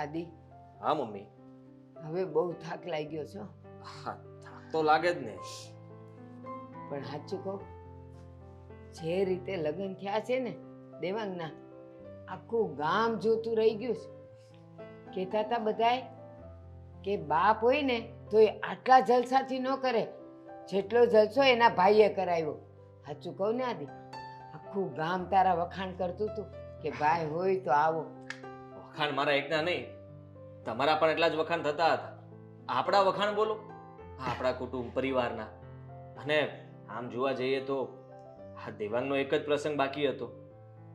આદિ? હા મમ્મી. હવે બહુ થાક લાગ્યો છો. હા થાક તો લાગે જ ને. પણ સાચું કહું જે રીતે લગ્ન થયા છે ને દેવાંગના આખું ગામ જોતું રહી ગયું છે. કહેતા હતા બધાય કે બાપ હોય ને તો એ આટલા જલસાથી ન કરે. જેટલો જલસો એના ભાઈએ કરાવ્યો. સાચું કહું ને આદિ? આખું ગામ તારા વખાણ કરતું હતું કે ભાઈ હોય તો આવો. વખાણ મારા એકના નહીં. તમારા પણ એટલા જ વખાણ થતા હતા. આપણા વખાણ બોલો. આપણા કુટુંબ પરિવારના. અને આમ જોવા જઈએ તો આ દેવાંગનો એક જ પ્રસંગ બાકી હતો.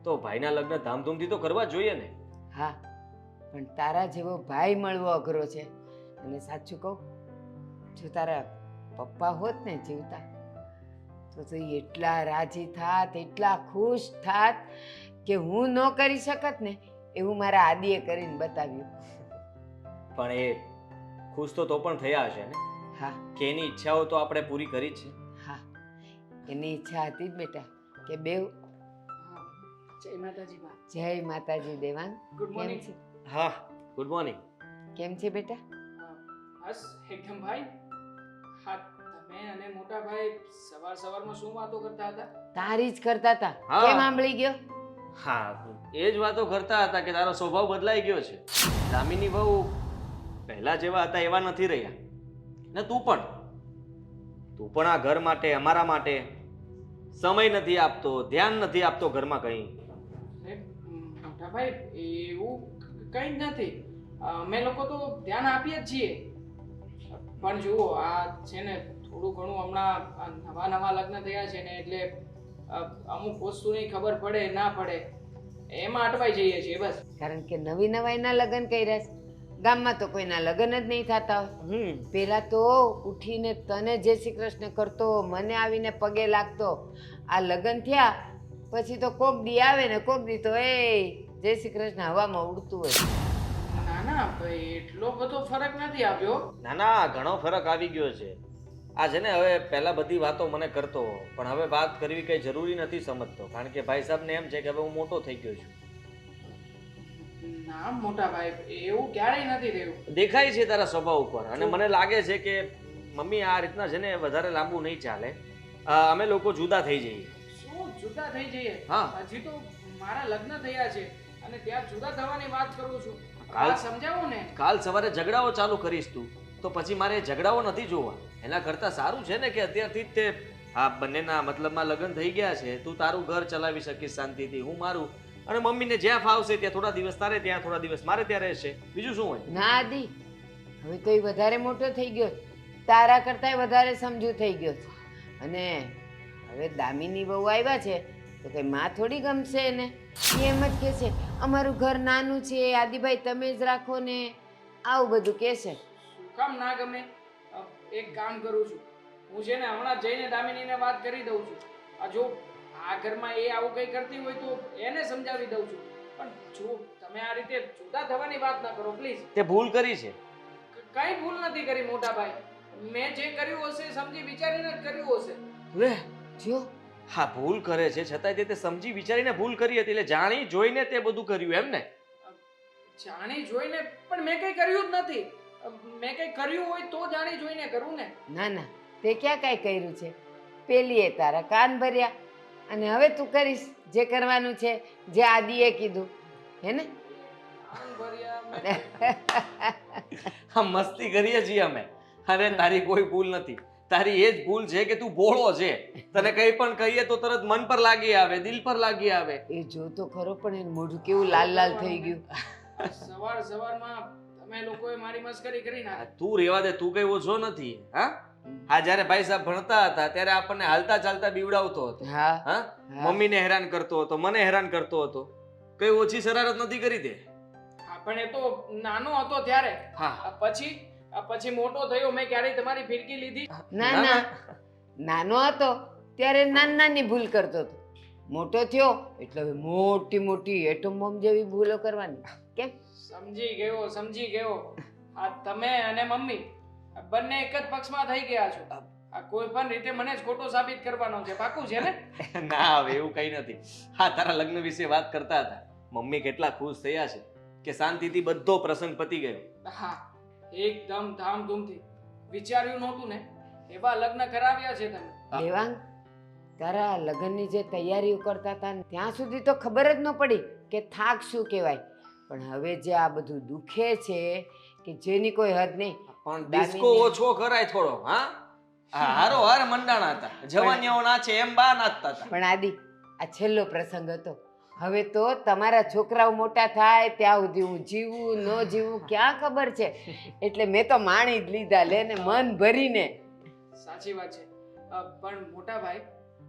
તો ભાઈના લગ્ન ધામધૂમથી તો કરવા જોઈએ ને. હા, પણ તારા જેવો ભાઈ મળવો અઘરો છે. અને સાચું કહું, જો તારા પપ્પા હોત ને જીવતા, તો તું એટલા રાજી થાત, એટલા ખુશ થાત કે હું ન કરી શકત ને. એવું મારા આદિએ કરીને બતાવ્યું. પણ એ ખુશ તો તો પણ થયા હશે ને? હા. કે એની ઈચ્છાઓ તો આપણે પૂરી કરી જ છે. હા. એની ઈચ્છા હતી જ બેટા કે બેવ. જય માતાજી બા જય માતાજી દેવાંગ. ગુડ કેમ મોર્નિંગ છે? હા ગુડ મોર્નિંગ કેમ છે બેટા? બસ એકદમ ભાઈ. હા તમે અને મોટા ભાઈ સવાર સવારમાં શું વાતો કરતા હતા? તારી જ કરતા હતા. કેમ સાંભળી ગયો? હા એ જ વાતો કરતા હતા કે તારો સ્વભાવ બદલાઈ ગયો છે. દામિની બહુ પહેલા જેવા હતા એવા નથી રહ્યા. ને તું પણ. તું પણ આ ઘર માટે, અમારા માટે સમય નથી આપતો, ધ્યાન નથી આપતો ઘરમાં કંઈ. ભાઈ એવું કંઈ જ નથી. અમે લોકો તો ધ્યાન આપીએ જ છીએ. પણ જુઓ, આ છે ને થોડું ઘણું હમણાં નવા નવા લગ્ન થયા છે ને એટલે અમુક વસ્તુની ખબર પડે, ના પડે. એમાં અટવાઈ જઈએ છીએ બસ. કારણ કે નવી નવાઈના લગ્ન કર્યા છે. ગામમાં તો કોઈના લગ્ન જ નહીં થતા હોય. પેલા તો ઉઠીને તને જય શ્રી કૃષ્ણ કરતો મને આવીને પગે લાગતો આ લગ્ન થયા પછી તો કોક દી આવે ને કોક દી તો એ જય શ્રી કૃષ્ણ હવામાં ઉડતું હોય. ના ના ભાઈ એટલો બધો ફરક નથી આવ્યો. ના ના ઘણો ફરક આવી ગયો છે. આ છે ને હવે પહેલા બધી વાતો મને કરતો પણ હવે વાત કરવી કઈ જરૂરી નથી સમજતો કારણ કે ભાઈ સાહેબને એમ છે કે હવે હું મોટો થઈ ગયો છું. ના મોટા ભાઈ એવું ક્યારેય નથી રહ્યું દેખાય છે તારા સ્વભાવ ઉપર અને મને લાગે છે કે મમ્મી આ રીતના છે ને વધારે લાંબુ નહીં ચાલે. અમે લોકો જુદા થઈ જઈએ. શું? જુદા થઈ જઈએ? હા. હજી તો મારા લગ્ન થયા છે અને ત્યાં જુદા થવાની વાત કરું છું. કાલ- સમજાવું ને. કાલ સવારે ઝઘડાઓ ચાલુ કરીશ તું. તો પછી મારે ઝઘડાઓ નથી જોવા. એના કરતાં સારું છે ને કે અત્યારથી જ તે આ બંનેના મતલબમાં લગ્ન થઈ ગયા છે. તું તારું ઘર ચલાવી શકીશ શાંતિથી. હું મારું. અને મમ્મીને જ્યાં ફાવશે ત્યાં થોડા દિવસ તારે ત્યાં, થોડા દિવસ મારે ત્યાં રહેશે. બીજું શું હોય? ના દી હવે તો એ વધારે મોટો થઈ ગયો તારા કરતાંય વધારે સમજુ થઈ ગયો અને હવે દામિની બહુ આવ્યા છે, તો કઈ માં થોડી ગમશે ઈ એમ જ કહે છે, અમારું ઘર નાનું છે, આદિભાઈ તમે જ રાખો ને. આવું બધું કહે છે. શું કામ ના ગમે એક કામ કરું છું. હું છે ને હમણાં જઈને દામિનીને વાત કરી દઉં છું. આ જો આ ઘરમાં એ આવું કંઈ કરતી હોય તો એને સમજાવી દઉં છું. પણ જો તમે આ રીતે જુદા થવાની વાત ના કરો પ્લીઝ. તે ભૂલ કરી છે. કઈ ભૂલ નથી કરી મોટા ભાઈ. મેં જે કર્યું હશે સમજી વિચારીને જ કર્યું હશે. લે જો. હા ભૂલ કરે છે. છતાંય તે તે સમજી વિચારીને ભૂલ કરી હતી. એટલે જાણી જોઈને તે બધું કર્યું એમ ને? જાણી જોઈને પણ મેં કઈ કર્યું જ નથી. મેં કઈ કર્યું હોય તો જાણી જોઈને કરું ને. ના ના તે ક્યાં કાંઈ કર્યું છે? પેલીએ તારા કાન ભર્યા અને હવે તું કરીશ જે કરવાનું છે જે આદિએ કીધું. હે ને? હા મસ્તી કરીએ છીએ અમે. અરે તારી કોઈ ભૂલ નથી. તારી એ જ ભૂલ છે કે તું ભોળો છે. તને કંઈ પણ કહીએ તો તરત મન પર લાગી આવે દિલ પર લાગી આવે. એ જો તો ખરો પણ એ મોઢું કેવું લાલ લાલ થઈ ગયું. સવાર સવારમાં તમે લોકોએ મારી મસ્કરી કરી નાખી. તું રેવા દે તું કઈ ઓછો નથી હા? હા જ્યારે ભાઈ સાહેબ ભણતા હતા ત્યારે આપણને હાલતા ચાલતા બીવડાવતો હતો. હા હા. મમ્મીને હેરાન કરતો હતો મને હેરાન કરતો હતો. કઈ ઓછી શરારત નથી કરી તે? પણ એ તો નાનો હતો ત્યારે. હા. પછી પછી મોટો થયો મેં ક્યારેય તમારી ફિરકી લીધી. ના ના. નાનો હતો ત્યારે નાની નાની ભૂલ કરતો હતો. મોટો થયો એટલે મોટી મોટી એટમ બોમ્બ જેવી ભૂલો કરવાની. કેમ? સમજી ગયો સમજી ગયો. આ તમે અને મમ્મી બંને એક જ પક્ષમાં થઈ ગયા છો. આ કોઈ પણ રીતે મને જ ખોટો સાબિત કરવાનો છે. પાકું છે ને? ના હવે એવું કઈ નથી. હા તારા લગ્ન વિશે વાત કરતા હતા. મમ્મી કેટલા ખુશ થયા છે કે શાંતિથી બધો પ્રસંગ પતી ગયો. હા એકદમ ધામધૂમથી. વિચાર્યું નહોતું ને? એવા લગ્ન કરાવ્યા છે તમે. દેવાંગ તારા લગ્નની જે તૈયારીઓ કરતા હતા ને ત્યાં સુધી તો ખબર જ ન પડી કે થાક શું કહેવાય. પણ હવે જે આ બધું દુખે છે કે જેની કોઈ હદ નહીં પણ ડિસ્કો ઓછો કરાય થોડો હા? હા. હારો હાર મંડાણા હતા. જવાનીઓ નાચે એમ બા નાચતા હતા. પણ આદિ આ છેલ્લો પ્રસંગ હતો. હવે તો તમારા છોકરાઓ મોટા થાય ત્યાં સુધી હું જીવું ન જીવું ક્યાં ખબર છે? એટલે મેં તો માણી જ લીધા લે ને મન ભરીને. સાચી વાત છે. પણ મોટા ભાઈ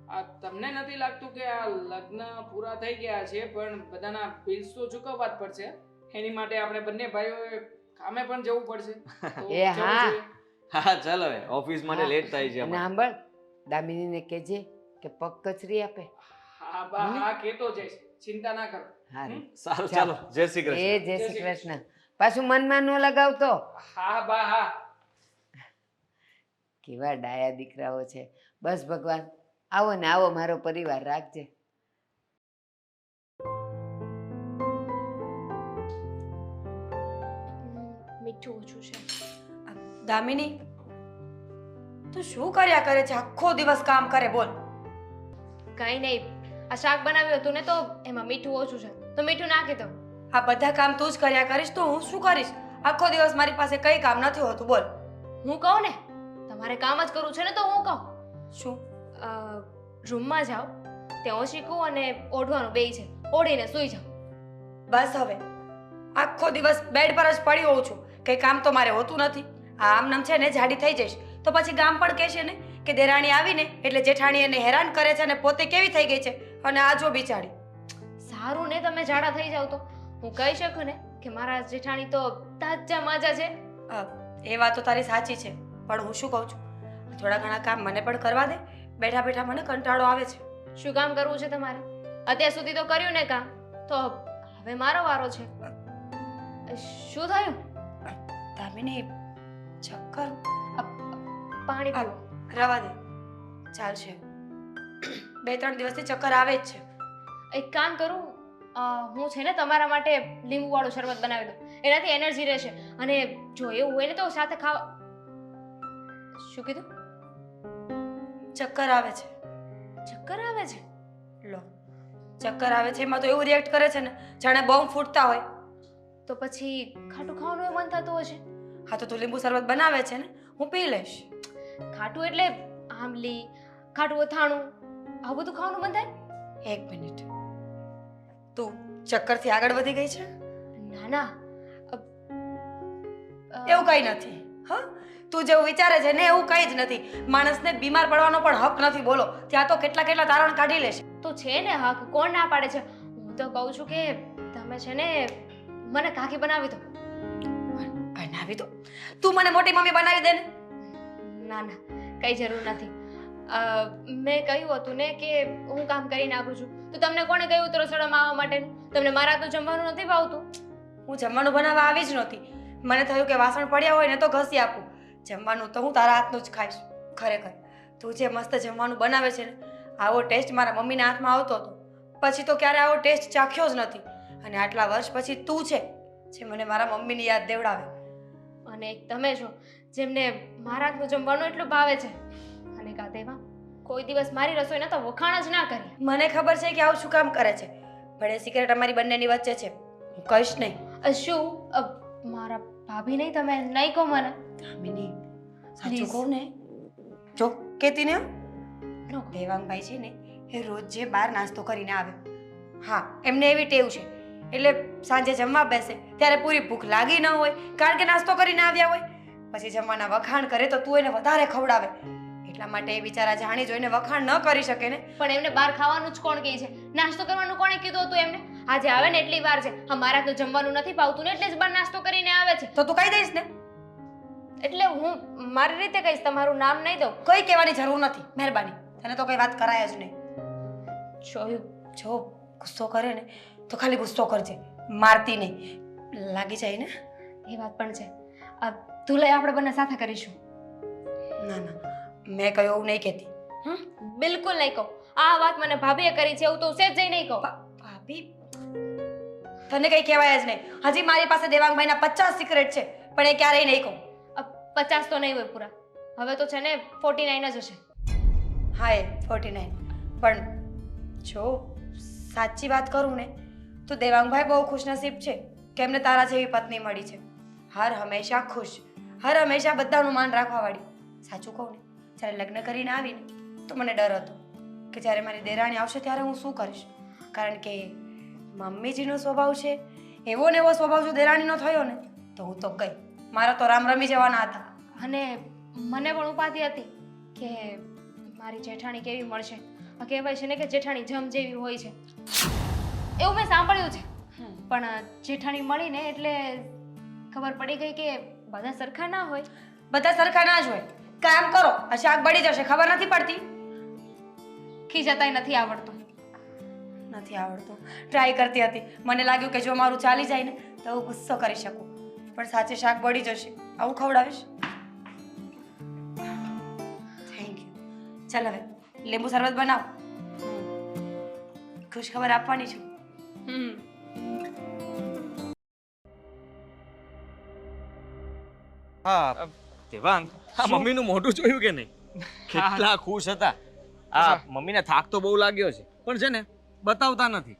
આ તમને નથી લાગતું કે આ લગ્ન પૂરા થઈ ગયા છે પણ બધાના બિલ્સ તો ચૂકવવા જ પડશે. એની માટે આપણે બંને ભાઈઓએ કામે પણ જવું પડશે. એ હા. હા ચાલો હવે. ઓફિસ માટે લેટ થાય છે અને સાંભળ દામિનીને કહેજે કે પગ કચરી આપે. હા બા હા કેતો જઈશ. ચિંતા ના કરો. હા સારું ચાલો. જય શ્રી એ જય શ્રી કૃષ્ણ. પાછું મનમાં ન લગાવતો. હા બા હા. કેવા ડાયા દીકરાઓ છે. બસ ભગવાન. આવો ને આવો મારો પરિવાર રાખજે. મીઠું ઓછું છે. દામિની તું શું કર્યા કરે છે? આખો દિવસ કામ કરે બોલ. કંઈ નહીં. આ શાક બનાવ્યું હતું ને તો એમાં મીઠું ઓછું છે. તો મીઠું નાખી દો આ બધા કામ તું જ કર્યા કરીશ તો હું શું કરીશ? આખો દિવસ મારી પાસે કઈ કામ નથી હોતું બોલ. હું કહું ને? તમારે કામ જ કરવું છે ને તો હું કહું. શું? રૂમમાં જાઓ ત્યાં ઓશીકું અને ઓઢવાનું બેય છે. ઓઢીને સૂઈ જાઓ. બસ હવે. આખો દિવસ બેડ પર જ પડી હોઉં છું. કંઈ કામ તો મારે હોતું નથી. આ આમ નામ છે ને જાડી થઈ જઈશ. તો પછી ગામ પણ કહેશે ને કે દેરાણી આવીને એટલે જેઠાણી એને હેરાન કરે છે અને પોતે કેવી થઈ ગઈ છે? અને આ જો બિચારી. સારું ને તમે જાડા થઈ જાવ તો. હું કહી શકું ને કે મારા જેઠાણી તો તાજા માજા છે. એ વાત તો તારી સાચી છે. પણ હું શું કહું છું? થોડા ઘણા કામ મને પણ કરવા દે. બેઠા બેઠા મને કંટાળો આવે છે. શું કામ કરવું છે તમારે? અત્યાર સુધી તો કર્યું ને કામ. તો હવે મારો વારો છે. શું થયું? દામિની ચક્કર. પાણી પીવો. રવા દે. ચાલશે. બે ત્રણ દિવસથી ચક્કર આવે જ છે. એક કામ કરું. હું છે ને તમારા માટે લીંબુ વાળું શરબત બનાવી દઉં. એનાથી એનર્જી રહેશે. અને જો એવું હોય ને તો સાથે ખાવા શું કીધું? ચક્કર આવે છે. ચક્કર આવે છે? લો. ચક્કર આવે છે એમાં તો એવું રિએક્ટ કરે છે ને જાણે બોમ્બ ફૂટતા હોય. તો પછી ખાટું ખાવાનું મન થતું હશે. હા તો તું લીંબુ શરબત બનાવે છે ને હું પી લઈશ. ખાટું એટલે આંબલી ખાટું અથાણું આવું બધું ખાવાનું મન થાય? એક મિનિટ. તું ચક્કરથી આગળ વધી ગઈ છે? ના ના. એવું કંઈ નથી હા? તું જેવું વિચારે છે ને એવું કંઈ જ નથી. માણસને બીમાર પડવાનો પણ હક નથી બોલો. ત્યાં તો કેટલા કેટલા તારણ કાઢી લેશે. તો છે ને હક કોણ ના પાડે છે? હું તો કહું છું કે તમે છે ને મને કાકી બનાવી દો. બનાવી દો? તું મને મોટી મમ્મી બનાવી દે ને. ના ના કઈ જરૂર નથી. મેં કહ્યું હતું ને કે હું કામ કરી નાખું છું. તો તમને કોણે કહ્યું તો રસોડામાં આવવા માટે? તમને મારા તો જમવાનું નથી ભાવતું? હું જમવાનું બનાવવા આવી જ નહોતી. મને થયું કે વાસણ પડ્યા હોય ને તો ઘસી આપું. જમવાનું તો હું તારા હાથનું જ ખાઈશ, ખરેખર. તું જે મસ્ત જમવાનું બનાવે છે ને, આવો ટેસ્ટ મારા મમ્મીના હાથમાં આવતો હતો. પછી તો ક્યારે આવો ટેસ્ટ ચાખ્યો જ નથી. અને આટલા વર્ષ પછી તું છે, જે મને મારા મમ્મીની યાદ દેવડાવે. અને એક તમે છો, જેમને મારા હાથનું જમવાનું એટલું ભાવે છે. અને કાતેમાં કોઈ દિવસ મારી રસોઈના તો વખાણ જ ના કરી મને ખબર છે કે આવું શું કામ કરે છે ભલે સિક્રેટ અમારી બંનેની વચ્ચે છે. હું કહીશ નહીં. શું? મારા ભાભી નહીં તમે? નહીં કહો મને. દામિની સાચું. કહું ને જો કેતી ને ન દેવાંગભાઈ છે ને એ રોજ જે બહાર નાસ્તો કરીને આવે. હા એમને એવી ટેવ છે. એટલે સાંજે જમવા બેસે. ત્યારે પૂરી ભૂખ લાગી ન હોય કારણ કે નાસ્તો કરીને આવ્યા હોય. પછી જમવાના વખાણ કરે તો તું એને વધારે ખવડાવે. એટલા માટે એ બિચારા જાણી જોઈને વખાણ ન કરી શકે ને. પણ એમને બહાર ખાવાનું જ કોણ કહે છે? નાસ્તો કરવાનું કોણે કીધું હતું એમને? આજે આવે ને એટલી વાર છે. હા મારા તો જમવાનું નથી ભાવતું ને એટલે જ બહાર નાસ્તો કરીને આવે છે. તો તું કહી દઈશ ને. એટલે હું મારી રીતે કહીશ તમારું નામ નહીં દઉં. કોઈ કહેવાની જરૂર નથી મહેરબાની. તને તો કઈ વાત કરાય જ નહીં. જોયું જો ગુસ્સો કરે ને તો ખાલી ગુસ્સો કરજે. મારતી નહીં. લાગી જાય ને? એ વાત પણ છે. આ ધુલાઈ આપણે બંને સાથે કરીશું. ના ના મેં કહ્યું એવું નહીં કહેતી. બિલકુલ નહીં કહું. આ વાત મને ભાભીએ કરી છે એવું તો સેજ જઈ નહીં કહું. ભાભી તને કંઈ કહેવાય જ નહીં. હજી મારી પાસે દેવાંગભાઈના પચાસ સિક્રેટ છે પણ એ ક્યારેય નહીં કહું. પચાસ તો નહીં હોય પૂરા. હવે તો છે ને ફોર્ટી નાઇન જ હશે. હા એ ફોર્ટી નાઇન પણ જો સાચી વાત કરું ને તો દેવાંગભાઈ બહુ ખુશનસીબ છે કે એમને તારા જેવી પત્ની મળી છે. હર હંમેશા ખુશ હર હંમેશા બધાનું માન રાખવાવાળી સાચું કહું ને જ્યારે લગ્ન કરીને આવીને તો મને ડર હતો કે જ્યારે મારી દેરાણી આવશે ત્યારે હું શું કરીશ? કારણ કે મમ્મીજીનો સ્વભાવ છે એવો ને એવો સ્વભાવ જો દેરાણીનો થયો ને તો હું તો કઈ મારા તો રામ રમી જવાના હતા. અને મને પણ ઉપાધિ હતી કે મારી જેઠાણી કેવી મળશે. કહેવાય છે ને કે જેઠાણી જમ જેવી હોય છે. એવું મેં સાંભળ્યું છે. પણ જેઠાણી મળીને એટલે ખબર પડી ગઈ કે બધા સરખા ના હોય. બધા સરખા ના જ હોય. કામ કરો આ શાક બળી જશે ખબર નથી પડતી. ખીજાતાય નથી આવડતું. નથી આવડતું. ટ્રાય કરતી હતી. મને લાગ્યું કે જો મારું ચાલી જાય ને તો હું ગુસ્સો કરી શકું. પણ સાચે શાક બળી જશે. આવું ખવડાવીશ? થેન્ક યુ ચાલ હવે લીંબુ શરબત બનાવ. ખુશ ખબર આપવાની છું. હમ. હા દેવાંગ આ મમ્મીનું મોઢું જોયું કે નહીં? કેટલા ખુશ હતા. આ મમ્મીને થાક તો બહુ લાગ્યો છે. પણ છે ને બતાવતા નથી.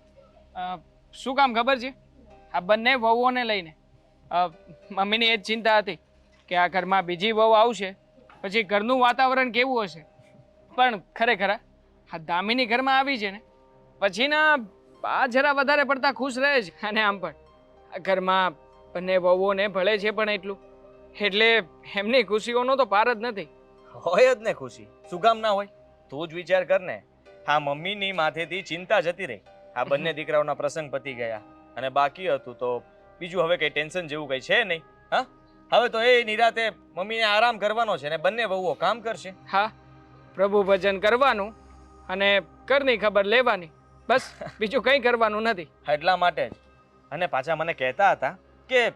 શું કામ ખબર છે? આ બંને વહુઓને લઈને. મમ્મીની એ જ ચિંતા હતી કે આ ઘરમાં બીજી વહુ આવશે પછી ઘરનું વાતાવરણ કેવું હશે? પણ ખરેખર આ દામિની ઘરમાં આવી છે ને પછી ના આ જરા વધારે પડતા ખુશ રહે છે. અને આમ પણ આ ઘરમાં બંને વહુઓને ભળે છે પણ એટલું. એટલે એમની ખુશીઓનો તો પાર જ નથી. હોય જ ને ખુશી. શું કામ ના હોય? તું જ વિચાર કર ને. આ મમ્મીની માથેથી ચિંતા જતી રહી. આ બંને દીકરાઓના પ્રસંગ પતી ગયા અને બાકી હતું તો બીજું હવે કઈ ટેન્શન જેવું કઈ છે નહીં. હા? હવે તો એ નિરાતે મમ્મીને આરામ કરવાનો છે ને બંને વહુઓ કામ કરશે. હા પ્રભુ ભજન કરવાનું અને ઘરની ખબર લેવાની. બસ બીજું કંઈ કરવાનું નથી. એટલા માટે જ. અને પાછા મને કહેતા હતા કે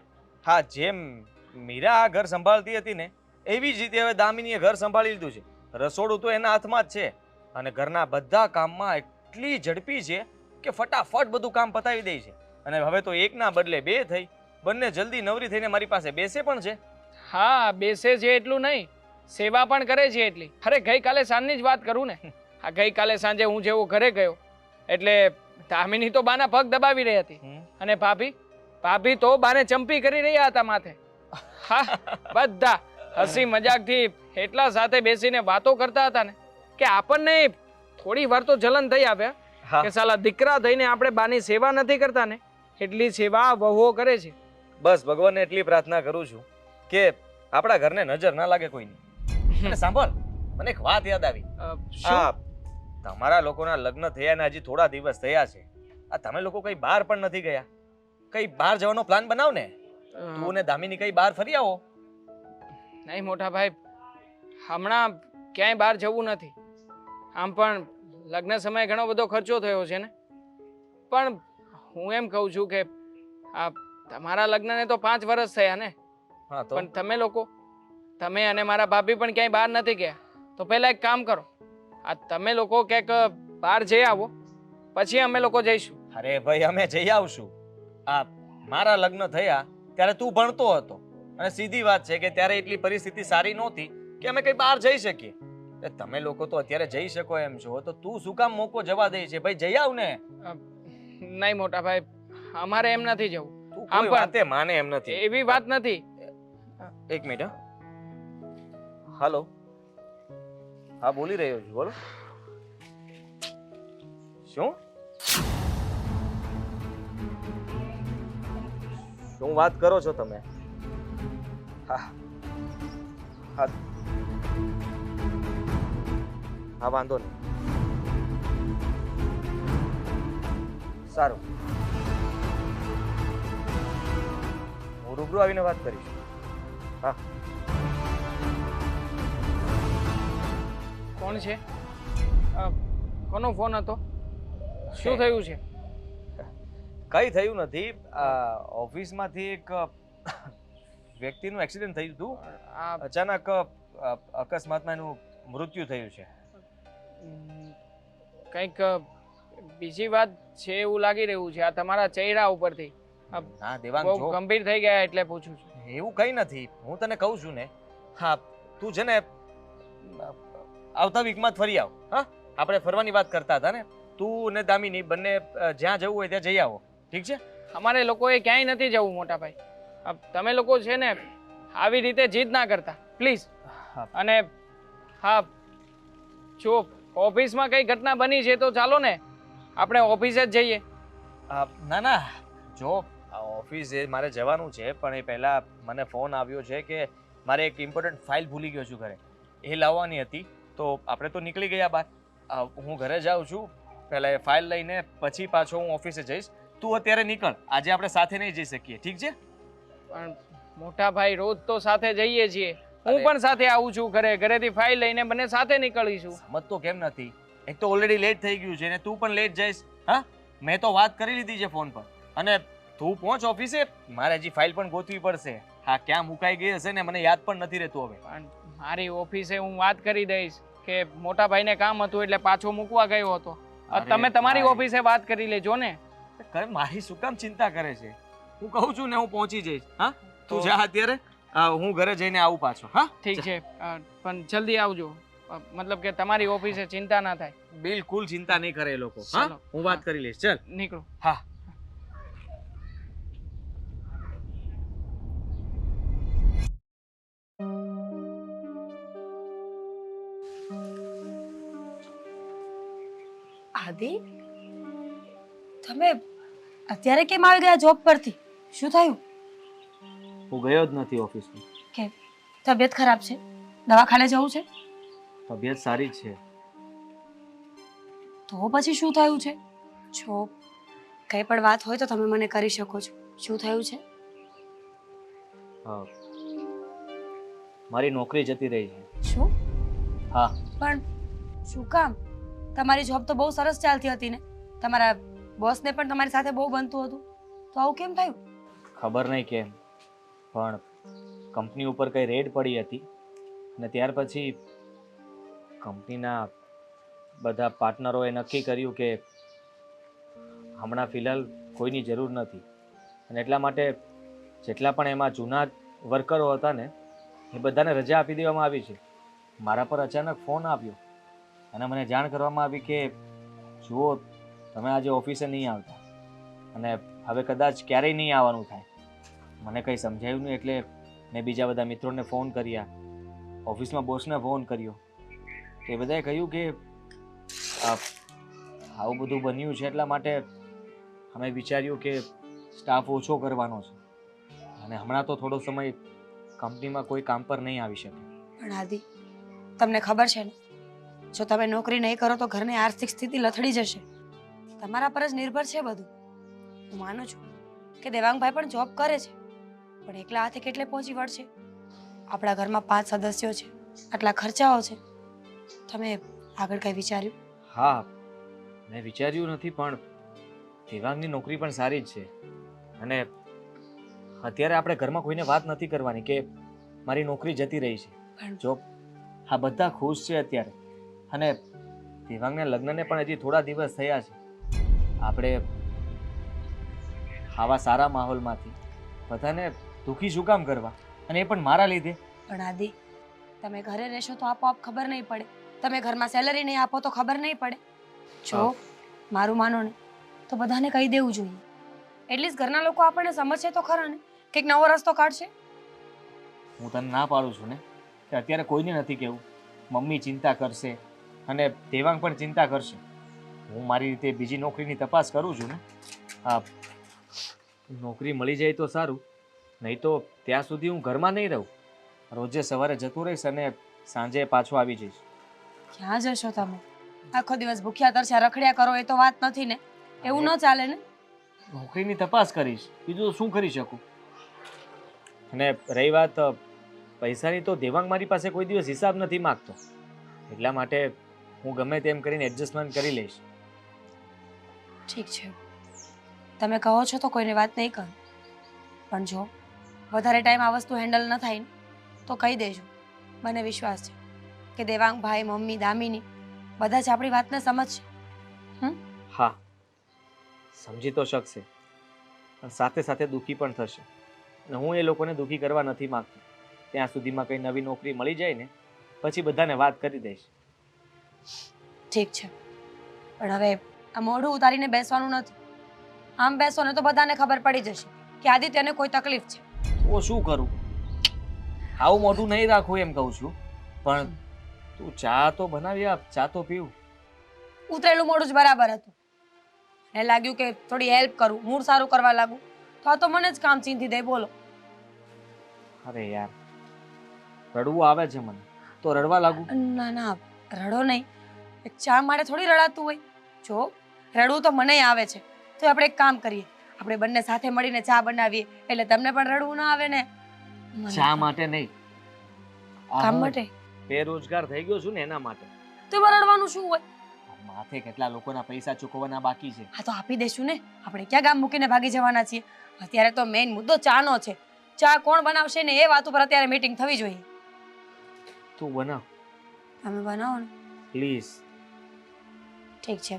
હા જેમ મીરા આ ઘર સંભાળતી હતી ને એવી જ રીતે હવે દામિનીએ ઘર સંભાળી લીધું છે. રસોડું તો એના હાથમાં જ છે. અને ઘરના બધા કામમાં એટલી ઝડપી છે કે ફટાફટ બધું કામ પતાવી દે છે. અને હવે તો એકના બદલે બે થઈ. બંને જલ્દી નવરી થઈને મારી પાસે બેસે પણ છે. હા બેસે છે એટલું નહીં. સેવા પણ કરે છે એટલી. અરે ગઈકાલે સાંજની જ વાત કરું ને. આ ગઈકાલે સાંજે હું જેવો ઘરે ગયો. એટલે દામિની તો બાના પગ દબાવી રહી હતી. અને ભાભી? ભાભી તો બાને ચંપી કરી રહ્યા હતા માથે. હા બધા હસી મજાકથી એટલા સાથે બેસીને વાતો કરતા હતા ને. કે આપણને થોડી વાર તો જલન થઈ આવ્યા હા. કે સાલા દીકરા થઈને આપણે બાની સેવા નથી કરતા ને એટલી સેવા વહુઓ કરે છે. બસ ભગવાનને એટલી પ્રાર્થના કરું છું કે આપણા ઘરને નજર ના લાગે કોઈની. અને સાંભળ મને એક વાત યાદ આવી. આ તમારા લોકોના લગ્ન થયા ને હજી થોડા દિવસ થયા છે. આ તમે લોકો કઈ બહાર પણ નથી ગયા? કઈ બહાર જવાનો પ્લાન બનાવ ને? તું ને દામિની કઈ બહાર ફરી આવો. નહીં મોટા ભાઈ હમણાં ક્યાંય બહાર જવું નથી. આમ પણ લગ્ન સમયે ઘણો બધો ખર્ચો થયો છે ને? પણ હું એમ કહું છું કે આ તમારા લગ્નને તો પાંચ વર્ષ થયા ને? પણ તમે લોકો તમે અને મારા ભાભી પણ ક્યાંય બહાર નથી ગયા. તો પહેલાં એક કામ કરો. આ તમે લોકો ક્યાંક બહાર જઈ આવો. પછી અમે લોકો જઈશું. અરે ભાઈ અમે જઈ આવશું. આ મારા લગ્ન થયા ત્યારે તું ભણતો હતો. અને સીધી વાત છે કે ત્યારે એટલી પરિસ્થિતિ સારી નહોતી કે અમે કઈ બહાર જઈ શકીએ. તમે લોકો તો અત્યારે જઈ શકો એમ છો. તો તું શું કામ મોકો જવા દે છે? ભાઈ જઈ આવ ને નહીં મોટા ભાઈ અમારે એમ નથી જવું. તું આમ પણ- વાતે માને એમ નથી. એવી વાત નથી. એક મિનિટ હાલો. હા બોલી રહ્યો છું. બોલો. શું? શું વાત કરો છો તમે? હા. હા. હા વાંધો નહીં સારું. હું રૂબરૂ આવીને વાત કરીશ. હા. કોણ છે? કોનો ફોન હતો? શું થયું છે? કઈ થયું નથી. ઓફિસમાંથી એક વ્યક્તિનું એક્સિડન્ટ થયું હતું. અચાનક અકસ્માતમાં એનું મૃત્યુ થયું છે. કંઈક બીજી વાત છે એવું લાગી રહ્યું છે. આ તમારા ચહેરા ઉપરથી. હા દેવાંગ જો. ગંભીર થઈ ગયા એટલે પૂછું છું. એવું કંઈ નથી. હું તને કહું છું ને. હા તું છે ને આવતા વીકમાં ફરી આવ. હા? આપણે ફરવાની વાત કરતા હતા ને. તું ને દામિની બંને જ્યાં જવું હોય ત્યાં જઈ આવો. ઠીક છે? અમારે લોકોએ ક્યાંય નથી જવું મોટા ભાઈ. તમે લોકો છે ને આવી રીતે જીદ ના કરતા. પ્લીઝ. અને હા જો ઓફિસમાં કઈ ઘટના બની છે તો ચાલો ને. આપણે ઓફિસે જ જઈએ. ના ના. જો ઓફિસે મારે જવાનું છે પણ એ પહેલાં મને ફોન આવ્યો છે કે મારે એક ઇમ્પોર્ટન્ટ ફાઇલ ભૂલી ગયો છું ઘરે. એ લાવવાની હતી તો આપણે તો નીકળી ગયા બહાર. હું ઘરે જાઉં છું પહેલાં એ ફાઇલ લઈને પછી પાછો હું ઓફિસે જઈશ. તું અત્યારે નીકળ આજે આપણે સાથે નહીં જઈ શકીએ. ઠીક છે? પણ મોટા ભાઈ રોજ તો સાથે જઈએ છીએ. હું પણ સાથે આવું છું ઘરે ઘરેથી ફાઇલ લઈને બંને સાથે નીકળીશું. સમજતો કેમ નથી? એક તો ઓલરેડી લેટ થઈ ગયું છે ને તું પણ લેટ જઈશ હા? મેં તો વાત કરી લીધી છે ફોન પર. અને તું પહોંચ ઓફિસે મારે હજી ફાઇલ પણ ગોતવી પડશે. હા ક્યાં મુકાઈ ગઈ હશે ને મને યાદ પણ નથી રહેતું હવે. પણ મારી ઓફિસે હું વાત કરી દઈશ કે મોટા ભાઈને કામ હતું એટલે પાછો મૂકવા ગયો હતો. તમે તમારી ઓફિસે વાત કરી લેજો ને. મારી શું કામ ચિંતા કરે છે? હું કહું છું ને હું પહોંચી જઈશ હા? તું જા અત્યારે. હું ઘરે જઈને આવું પાછો હા? ઠીક છે. પણ જલ્દી આવજો. મતલબ કે તમારી ઓફિસે ચિંતા ના થાય. બિલકુલ ચિંતા નહીં કરે એ લોકો હા? હું વાત કરી લઈશ ચલ. નીકળો. હા. આદિ? તમે અત્યારે કેમ આવી ગયા જોબ પરથી? શું થયું? હું ગયો જ નથી ઓફિસમાં કે તબિયત ખરાબ છે? દવાખાને જવું છે? તબિયત સારી જ છે. તો પછી શું થયું છે? જો કંઈ પણ વાત હોય તો તમે મને કરી શકો છો. શું થયું છે? હા મારી નોકરી જતી રહી છે. શું? હા. પણ શું કામ? તમારી જોબ તો બહુ સરસ ચાલતી હતી ને? તમારા બોસને પણ તમારી સાથે બહુ બનતું હતું. તો આવું કેમ થયું? ખબર નહીં કેમ. પણ કંપની ઉપર કંઈ રેડ પડી હતી અને ત્યાર પછી કંપનીના બધા પાર્ટનરોએ નક્કી કર્યું કે હમણાં ફિલહાલ કોઈની જરૂર નથી. અને એટલા માટે જેટલા પણ એમાં જૂના વર્કરો હતા ને, એ બધાને રજા આપી દેવામાં આવી છે. મારા પર અચાનક ફોન આવ્યો અને મને જાણ કરવામાં આવી કે, જુઓ, તમે આજે ઓફિસે નહીં આવતા અને હવે કદાચ ક્યારેય નહીં આવવાનું થાય. મને કંઈ સમજાયું નહીં એટલે મેં બીજા બધા મિત્રોને ફોન કર્યા. ઓફિસમાં બોસને ફોન કર્યો. એ બધાએ કહ્યું કે આવું બધું બન્યું છે એટલા માટે અમે વિચાર્યું કે સ્ટાફ ઓછો કરવાનો છે. અને હમણાં તો થોડો સમય કંપનીમાં કોઈ કામ પર નહીં આવી શકે. પણ આદિ, તમને ખબર છે ને? જો તમે નોકરી નહીં કરો તો ઘરની આર્થિક સ્થિતિ લથડી જશે. તમારા પર જ નિર્ભર છે બધું. હું માનું છું કે દેવાંગભાઈ પણ જોબ કરે છે. પણ એકલા હાથે કેટલે પહોંચી વળશે? આપણા ઘરમાં પાંચ સદસ્યો છે. આટલા ખર્ચાઓ છે. તમે આગળ કંઈ વિચાર્યું? હા મેં વિચાર્યું નથી પણ દેવાંગની નોકરી પણ સારી જ છે. અને અત્યારે આપણે ઘરમાં કોઈને વાત નથી કરવાની કે મારી નોકરી જતી રહી છે. જો હા બધા ખુશ છે અત્યારે. અને દેવાંગના લગ્નને પણ હજી થોડા દિવસ થયા છે. આપણે આવા સારા માહોલમાંથી બધાને દુઃખી શું કામ કરવા? અને એ પણ મારા લીધે. પણ આદિ તમે ઘરે રહેશો તો આપોઆપ ખબર નહીં પડે. તમે ઘરમાં સેલરી નહીં આપો તો ખબર નહીં પડે. જો મારું માનો ને તો બધાને કહી દેવું જોઈએ. એટલીસ્ટ ઘરના લોકો આપણને સમજશે તો ખરા ને કંઈક નવો રસ્તો કાઢશે. હું તને ના પાડું છું ને કે અત્યારે કોઈને નથી કહેવું. મમ્મી ચિંતા કરશે અને દેવાંગ પણ ચિંતા કરશે. હું મારી રીતે બીજી નોકરીની તપાસ કરું છું ને. હા. નોકરી મળી જાય તો સારું. નહીં તો ત્યાં સુધી હું ઘરમાં નહીં રહું. રોજે સવારે જતું રહીશ અને સાંજે પાછો આવી જઈશ. ક્યાં જશો તમે? આખો દિવસ ભૂખ્યા તરસ્યા રખડ્યા કરો એ તો વાત નથી ને? એવું ન ચાલે ને? નોકરીની તપાસ કરીશ. બીજું શું કરી શકું? અને રહી વાત પૈસાની તો દેવાંગ મારી પાસે કોઈ દિવસ હિસાબ નથી માગતો. એટલા માટે હું ગમે તેમ કરીને એડજસ્ટમેન્ટ કરી લઈશ. ઠીક છે. તમે કહો છો તો કોઈને વાત નહીં કર. પણ જો વધારે ટાઈમ આ વસ્તુ હેન્ડલ ન થાય ને તો કહી દેજો. મને વિશ્વાસ છે કે દેવાંગ ભાઈ મમ્મી દામિની બધા જ આપણી વાતને સમજશે. હા. સમજી તો શકશે. પણ સાથે સાથે દુઃખી પણ થશે. અને હું એ લોકોને દુઃખી કરવા નથી માગતો. ત્યાં સુધીમાં કંઈ નવી નોકરી મળી જાય ને પછી બધાને વાત કરી દઈશ. ઠીક છે. પણ હવે આ મોઢું ઉતારીને બેસવાનું નથી. આમ બેસો ને તો બધાને ખબર પડી જશે કે આદિત્યને કોઈ તકલીફ છે. તો શું કરું? આવું મોઢું નહીં રાખું એમ કહું છું. પણ તું ચા તો બનાવી આપ ચા તો પીવું ઉતરેલું મોઢું જ બરાબર હતું. એને લાગ્યું કે થોડી હેલ્પ કરું મૂળ સારું કરવા લાગુ. તો આ તો મને જ કામ ચીંધી દે બોલો. અરે યાર રડવું આવે છે મને. તો રડવા લાગુ? ના ના રડો નહીં. ચા માટે થોડી રડાતું હોય. જો રડવું તો મને આવે છે. તો આપણે એક કામ કરીએ. આપણે બંને સાથે મળીને ચા બનાવીએ એટલે તમને પણ રડવું ના આવે ને. ચા માટે નહીં. કામ માટે? બેરોજગાર થઈ ગયો છું ને એના માટે. તો રડવાનું શું હોય? માથે કેટલા લોકોના પૈસા ચૂકવવાના બાકી છે? હા તો આપી દેશું ને. આપણે ક્યાં ગામ મૂકીને ભાગી જવાના છીએ? અત્યારે તો મેઇન મુદ્દો ચાનો છે. ચા કોણ બનાવશે ને એ વાત ઉપર અત્યારે મીટિંગ થવી જોઈએ. તું બનાવ. તમે બનાવો ને. પ્લીઝ ઠીક છે.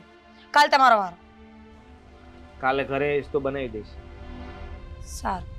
કાલ તમારો વારો. કાલે ઘરે તો બનાવી દઈશ. સારું.